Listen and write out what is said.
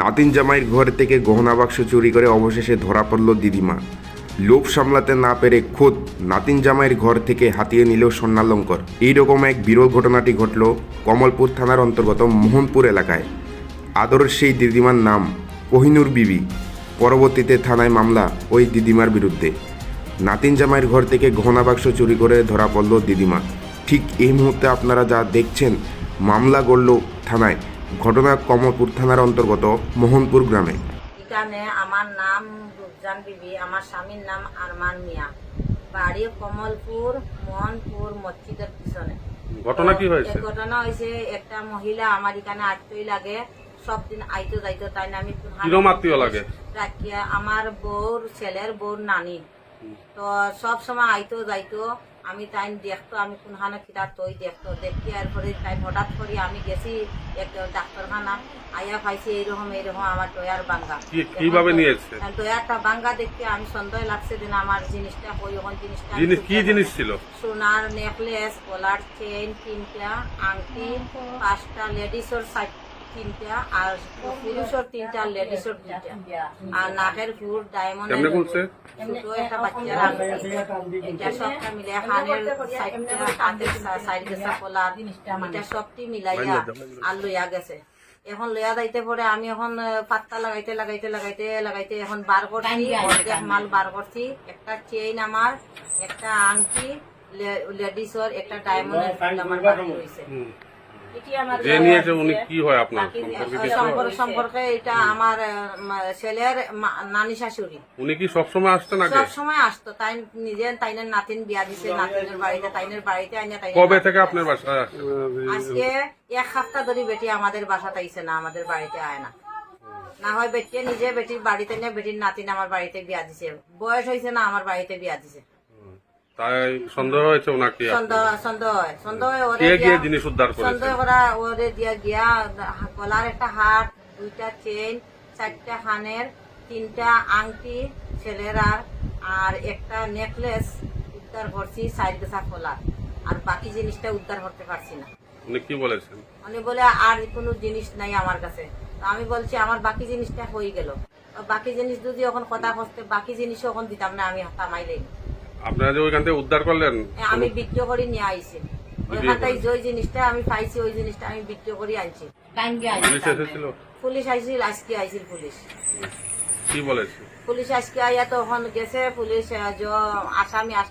নাতিন জামাইয়ের ঘর থেকে গহনা বাক্স চুরি করে অবশেষে ধরা পড়ল দিদিমা। লোভ সামলাতে না পেরে খোদ নাতিন জামাইয়ের ঘর থেকে হাতিয়ে নিল স্বর্ণালঙ্কর। এইরকম এক বিরল ঘটনাটি ঘটল কমলপুর থানার অন্তর্গত মোহনপুর এলাকায়। আদরের সেই দিদিমার নাম কোহিনুর বিবি। পরবর্তীতে থানায় মামলা ওই দিদিমার বিরুদ্ধে। নাতিন জামাইয়ের ঘর থেকে গহনা বাক্স চুরি করে ধরা পড়ল দিদিমা। ঠিক এই মুহূর্তে আপনারা যা দেখছেন, মামলা গড়ল থানায়। ঘটনা কমলপুর থানার অন্তর্গত মোহনপুর গ্রামে। এখানে আমার নাম রুকজান বিবি আমার স্বামীর নাম আরমান মিয়া। বাড়ি কমলপুর মোহনপুর মসজিদের পিছনে। ঘটনা কি হয়েছে? ঘটনা হয়েছে একটা মহিলা আমার এখানে আটতই লাগে সব দিন আইতো যাইতো তাই না আমি লাগে? আমার বউর ছেলের বউর নানি। তো সব সময় আইতো যাইতো আমি তাই দেখতো আমি কোনখানে খিদার তৈ দেখতো। দেখি এরপরে তাই হঠাৎ করে আমি গেছি একটা ডাক্তারখানা আইয়া পাইছি এইরকম এইরকম আমার টয়ার বাঙ্গা। কি- কীভাবে নিয়েছে? টয়ারটা বাঙ্গা দেখতে আমি সন্দেহ লাগছে দিন আমার জিনিসটা কই ওখান জিনিসটা জিনিস কি জিনিস ছিল? সোনার নেকলেস কলার চেইন তিনটা আংটি পাঁচটা লেডিসের সাইড তিনটা আর পুরুষের তিনটা লেডিসের তিনটা। আর নাকের ফুল ডায়মন্ডের কেমনে ছোট একটা এটা সবটা মিলে হানের সাইডটা হাতের সাইড গেছে কলার এটা সবটি মিলাইয়া আর লইয়া গেছে। এখন লইয়া যাইতে পরে আমি এখন পাত্তা লাগাইতে লাগাইতে লাগাইতে লাগাইতে এখন বার করছি অর্ধেক মাল বার করছি। একটা চেইন আমার একটা আংটি লেডিসর একটা ডায়মন্ডের ফুল আমার এটি আমার যে নিয়েছে উনি কি হয় আপনার? সম্পর্কে কিছু সম্পর্ক সম্পর্কে এটা আমার ছেলের নানি শাশুড়ি। উনি কি সবসময় আসতেন আগে? সব আসতো। তাই নিজে তাইনের নাতিন বিয়া দিছে নাতিনের বাড়িতে তাইনের বাড়িতে আইনে তাই কবে থেকে আপনার বাসায় আজকে এক সপ্তাহ ধরে বেটি আমাদের বাসাতে না আমাদের বাড়িতে আয় না। না হয় বেটিয়ে নিজে বেটির বাড়িতে নিয়ে বেটির নাতিন আমার বাড়িতে বিয়া দিছে। বয়স হয়েছে না আমার বাড়িতে বিয়া দিছে। তাই সন্দেহ হয়েছে ওনাকে সন্দেহ সন্দেহ সন্দেহ ওরে গিয়ে জিনিস উদ্ধার করেছে? সন্দেহ করা ওরে দিয়া গিয়া গলার একটা হাত দুইটা চেন চারটা হানের তিনটা আংটি ছেলেরা আর একটা নেকলেস উদ্ধার করছি সাইড গেছা আর বাকি জিনিসটা উদ্ধার করতে পারছি না। উনি কি বলেছেন? উনি বলে আর কোনো জিনিস নাই আমার কাছে। তো আমি বলছি আমার বাকি জিনিসটা হয়ে গেল। বাকি জিনিস যদি এখন কথা করতে বাকি জিনিসও এখন দিতাম না আমি কামাইলে আপনারা যে ওইখান থেকে উদ্ধার করলেন? আমি বিক্রি করে নিয়ে আইছি। ওইখানটাই যে জিনিসটা আমি পাইছি ওই জিনিসটা আমি বিক্রি করে আনছি। পুলিশ এসেছিল? পুলিশ আইছিল আজকে আইছিল পুলিশ। কি বলেছে? পুলিশ আজকে আইয়া তখন গেছে পুলিশ আসামি